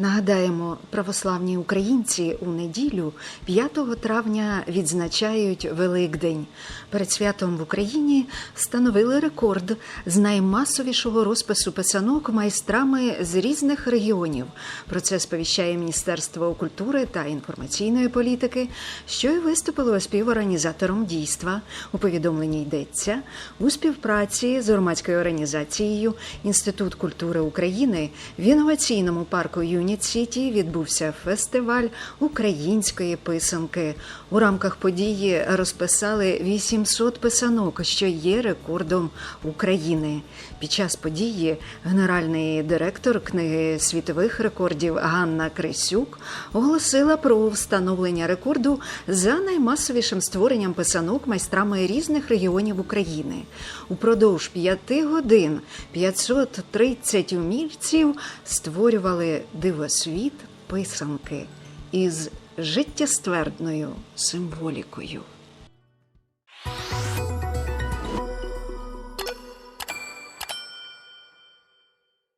Нагадаємо, православні українці у неділю 5 травня відзначають Великдень. Перед святом в Україні встановили рекорд з наймасовішого розпису писанок майстрами з різних регіонів. Про це сповіщає Міністерство культури та інформаційної політики, що й виступило співорганізатором дійства. У повідомленні йдеться у співпраці з громадською організацією Інститут культури України в інноваційному парку Юніт Сіті відбувся фестиваль української писанки. У рамках події розписали 800 писанок, що є рекордом України. Під час події генеральний директор книги світових рекордів Ганна Крисюк оголосила про встановлення рекорду за наймасовішим створенням писанок майстрами різних регіонів України. Упродовж п'яти годин 530 умільців створювали дивосвіт писанки із життєствердною символікою.